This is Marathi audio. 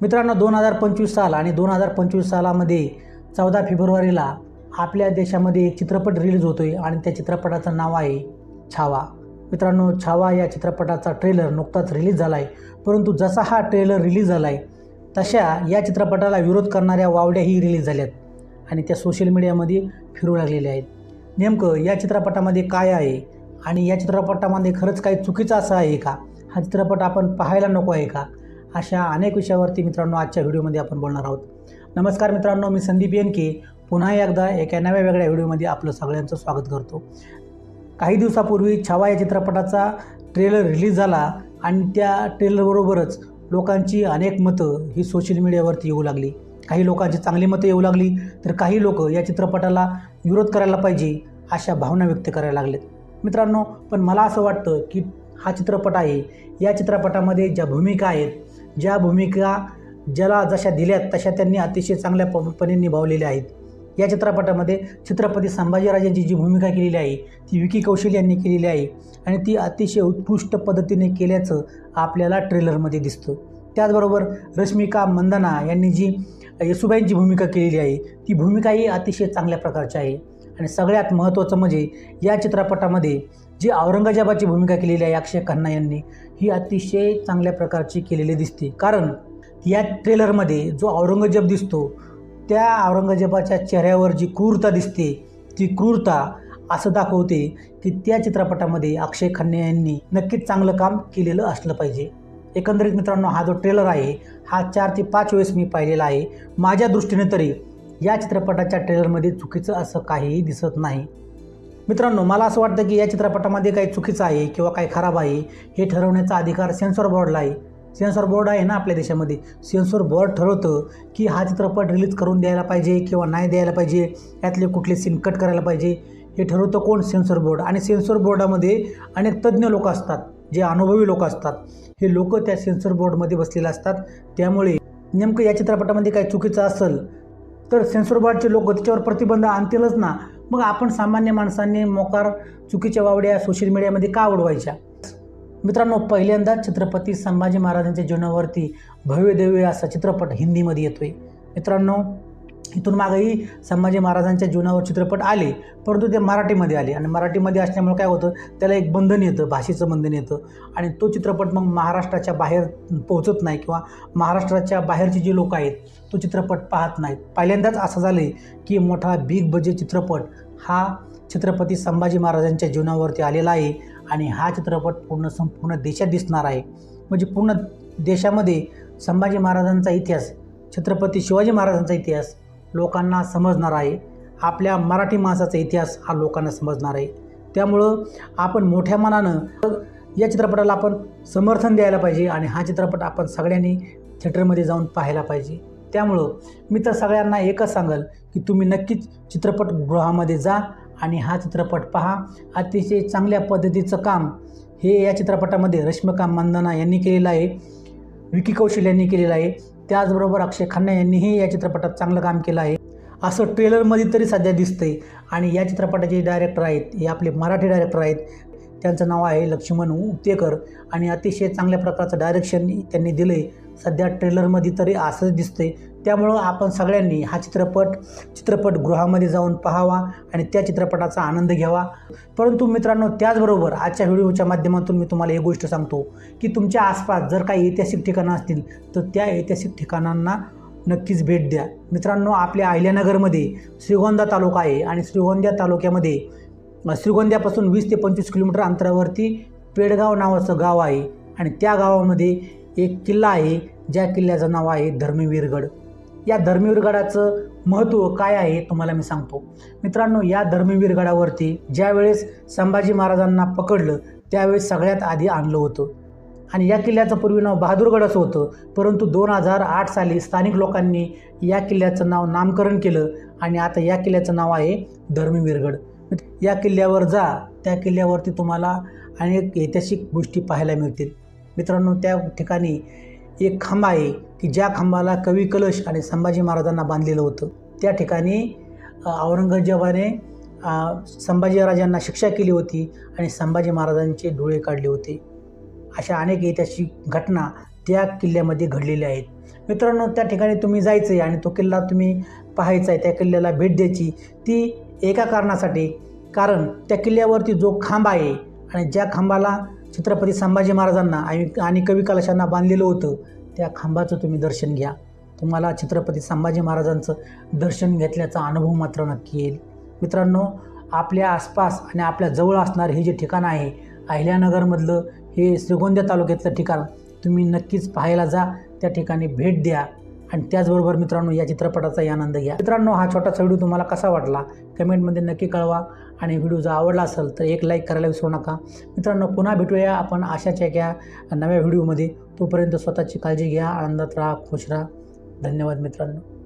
मित्रांनो दोन हजार पंचवीस साल आणि दोन हजार पंचवीस सालामध्ये चौदा फेब्रुवारीला आपल्या देशामध्ये एक चित्रपट रिलीज होतो आहे आणि त्या चित्रपटाचं नाव आहे छावा. मित्रांनो छावा या चित्रपटाचा ट्रेलर नुकताच रिलीज झाला आहे परंतु जसा हा ट्रेलर रिलीज झाला आहे तशा या चित्रपटाला विरोध करणाऱ्या वावड्याही रिलीज झाल्यात आणि त्या सोशल मीडियामध्ये फिरू लागलेल्या आहेत. नेमकं या चित्रपटामध्ये काय आहे आणि या चित्रपटामध्ये खरंच काही चुकीचं असं आहे का? हा चित्रपट आपण पाहायला नको आहे का? अशा अनेक विषयावरती मित्रांनो आजच्या व्हिडिओमध्ये आपण बोलणार आहोत. नमस्कार मित्रांनो मी संदीप येनके पुन्हा एकदा एका नव्या वेगळ्या व्हिडिओमध्ये आपलं सगळ्यांचं स्वागत करतो. काही दिवसापूर्वी छावा या चित्रपटाचा ट्रेलर रिलीज झाला आणि त्या ट्रेलरबरोबरच लोकांची अनेक मतं ही सोशल मीडियावरती येऊ लागली. काही लोकांची चांगली मतं येऊ लागली तर काही लोक या चित्रपटाला विरोध करायला पाहिजे अशा भावना व्यक्त करायला लागलेत. मित्रांनो पण मला असं वाटतं की हा चित्रपट आहे. या चित्रपटामध्ये ज्या भूमिका आहेत ज्या भूमिका ज्याला जशा दिल्यात तशा त्यांनी अतिशय चांगल्या पणे निभावलेल्या आहेत. या चित्रपटामध्ये छत्रपती संभाजीराजांची जी भूमिका केलेली आहे ती विकी कौशल यांनी केलेली आहे आणि ती अतिशय उत्कृष्ट पद्धतीने केल्याचं आपल्याला ट्रेलरमध्ये दिसतं. त्याचबरोबर रश्मिका मंदना यांनी जी येसुबाईंची भूमिका केलेली आहे ती भूमिकाही अतिशय चांगल्या प्रकारची आहे. आणि सगळ्यात महत्त्वाचं म्हणजे या चित्रपटामध्ये जी औरंगजेबाची भूमिका केलेली आहे अक्षय खन्ना यांनी ही अतिशय चांगल्या प्रकारची केलेली दिसते. कारण या ट्रेलरमध्ये जो औरंगजेब दिसतो त्या औरंगजेबाच्या चेहऱ्यावर जी क्रूरता दिसते ती क्रूरता असं दाखवते की त्या चित्रपटामध्ये अक्षय खन्ना यांनी नक्कीच चांगलं काम केलेलं असलं पाहिजे. एकंदरीत मित्रांनो हा जो ट्रेलर आहे हा चार ते पाच वेळेस मी पाहिलेला आहे. माझ्या दृष्टीने तरी या चित्रपटाच्या ट्रेलरमध्ये चुकीचं असं काहीही दिसत नाही. मित्रांनो मला असं वाटतं की या चित्रपटामध्ये काही चुकीचं आहे किंवा काही खराब आहे हे ठरवण्याचा अधिकार सेन्सॉर बोर्डला आहे. सेन्सॉर बोर्ड आहे ना आपल्या देशामध्ये. सेन्सॉर बोर्ड ठरवतं की हा चित्रपट रिलीज करून द्यायला पाहिजे किंवा नाही द्यायला पाहिजे यातले कुठले सीन कट करायला पाहिजे हे ठरवतं कोण सेन्सॉर बोर्ड. आणि सेन्सॉर बोर्डामध्ये अनेक तज्ज्ञ लोक असतात जे अनुभवी लोक असतात. हे लोक त्या सेन्सॉर बोर्डमध्ये बसलेले असतात. त्यामुळे नेमकं या चित्रपटामध्ये काही चुकीचं असेल तर सेन्सॉर बोर्डचे लोक त्याच्यावर प्रतिबंध आणतीलच ना. मग आपण सामान्य माणसांनी मोकार चुकीच्या वावड्या सोशल मीडियामध्ये का उडवायच्या? मित्रांनो पहिल्यांदा छत्रपती संभाजी महाराजांच्या जीवनावरती भव्य देव्य असा चित्रपट हिंदीमध्ये येतो आहे मित्रांनो इथून मागेही संभाजी महाराजांच्या जीवनावर चित्रपट आले परंतु ते मराठीमध्ये आले. आणि मराठीमध्ये असल्यामुळे काय होतं त्याला एक बंधन येतं भाषेचं बंधन येतं. आणि तो चित्रपट मग महाराष्ट्राच्या बाहेर पोहोचत नाही किंवा महाराष्ट्राच्या बाहेरचे जे लोक आहेत तो चित्रपट पाहत नाहीत. पहिल्यांदाच असं झालं आहे की मोठा बिग बजेट चित्रपट हा छत्रपती संभाजी महाराजांच्या जीवनावरती आलेला आहे आणि हा चित्रपट पूर्ण संपूर्ण देशात दिसणार आहे. म्हणजे पूर्ण देशामध्ये संभाजी महाराजांचा इतिहास छत्रपती शिवाजी महाराजांचा इतिहास लोकांना समजणार आहे. आपल्या मराठी माणसाचा इतिहास हा लोकांना समजणार आहे. त्यामुळं आपण मोठ्या मनानं या चित्रपटाला आपण समर्थन द्यायला पाहिजे आणि हा चित्रपट आपण सगळ्यांनी थिएटरमध्ये जाऊन पाहायला पाहिजे. त्यामुळं मी तर सगळ्यांना एकच सांगेल की तुम्ही नक्कीच चित्रपटगृहामध्ये जा आणि हा चित्रपट पहा. अतिशय चांगल्या पद्धतीचं काम हे या चित्रपटामध्ये रश्मिका मंदना यांनी केलेलं आहे. विकी कौशल यांनी केलेलं आहे. त्याचबरोबर अक्षय खन्ना यांनीही या चित्रपटात चांगलं काम केलं आहे. असं ट्रेलरमध्ये तरी सध्या दिसतंय. आणि या चित्रपटाचे डायरेक्टर आहेत हे आपले मराठी डायरेक्टर आहेत त्यांचं नाव आहे लक्ष्मण उपतेकर. आणि अतिशय चांगल्या प्रकारचं डायरेक्शन त्यांनी दिलं आहे सध्या ट्रेलरमध्ये तरी असंच दिसते त्यामुळं आपण सगळ्यांनी हा चित्रपट चित्रपटगृहामध्ये जाऊन पाहावा आणि त्या चित्रपटाचा आनंद घ्यावा. परंतु मित्रांनो त्याचबरोबर आजच्या व्हिडिओच्या माध्यमातून मी तुम्हाला एक गोष्ट सांगतो की तुमच्या आसपास जर काही ऐतिहासिक ठिकाणं असतील तर त्या ऐतिहासिक ठिकाणांना नक्कीच भेट द्या. मित्रांनो आपल्या अहिल्यानगरमध्ये श्रीगोंदा तालुका आहे आणि श्रीगोंदा तालुक्यामध्ये श्रीगोंद्यापासून वीस ते पंचवीस किलोमीटर अंतरावरती पेडगाव नावाचं गाव आहे आणि त्या गावामध्ये एक किल्ला आहे. ज्या किल्ल्याचं नाव आहे धर्मवीरगड. या धर्मवीरगडाचं महत्त्व काय आहे तुम्हाला मी सांगतो. मित्रांनो या धर्मवीरगडावरती ज्यावेळेस संभाजी महाराजांना पकडलं त्यावेळेस सगळ्यात आधी आणलं होतं. आणि या किल्ल्याचं पूर्वी नाव बहादूरगड असं होतं परंतु दोन हजार आठ साली स्थानिक लोकांनी या किल्ल्याचं नाव नामकरण केलं आणि आता या किल्ल्याचं नाव आहे धर्मवीरगड. या किल्ल्यावर जा त्या किल्ल्यावरती तुम्हाला अनेक ऐतिहासिक गोष्टी पाहायला मिळतील. मित्रांनो त्या ठिकाणी एक खांब आहे की ज्या खांबाला कवी कलश आणि संभाजी महाराजांना बांधलेलं होतं. त्या ठिकाणी औरंगजेबाने संभाजी राजांना शिक्षा केली होती आणि संभाजी महाराजांचे डोळे काढले होते. अशा अनेक ऐतिहासिक घटना त्या किल्ल्यामध्ये घडलेल्या आहेत. मित्रांनो त्या ठिकाणी तुम्ही जायचं आहे आणि तो किल्ला तुम्ही पाहायचा आहे त्या किल्ल्याला भेट द्यायची ती एका कारणासाठी. कारण त्या किल्ल्यावरती जो खांब आहे आणि ज्या खांबाला छत्रपती संभाजी महाराजांना आणि आणि कवी कलशांना बांधलेलं होतं त्या खांबाचं तुम्ही दर्शन घ्या. तुम्हाला छत्रपती संभाजी महाराजांचं दर्शन घेतल्याचा अनुभव मात्र नक्की येईल. मित्रांनो आपल्या आसपास आणि आपल्या जवळ असणारं हे जे ठिकाण आहे अहिल्यानगरमधलं हे श्रीगोंद्या तालुक्यातलं ठिकाण तुम्ही नक्कीच पाहायला जा. त्या ठिकाणी भेट द्या. आणि त्याचबरोबर मित्रांनो या चित्रपटाचाही आनंद घ्या. मित्रांनो हा छोटासा व्हिडिओ तुम्हाला कसा वाटला? कमेंटमध्ये नक्की कळवा. आणि व्हिडिओ जर आवडला असेल तर एक लाईक करायला विसरू नका. मित्रांनो पुन्हा भेटूया आपण अशाच एका नव्या व्हिडिओमध्ये. तोपर्यंत स्वतःची काळजी घ्या आनंदात राहा खुश राहा. धन्यवाद मित्रांनो.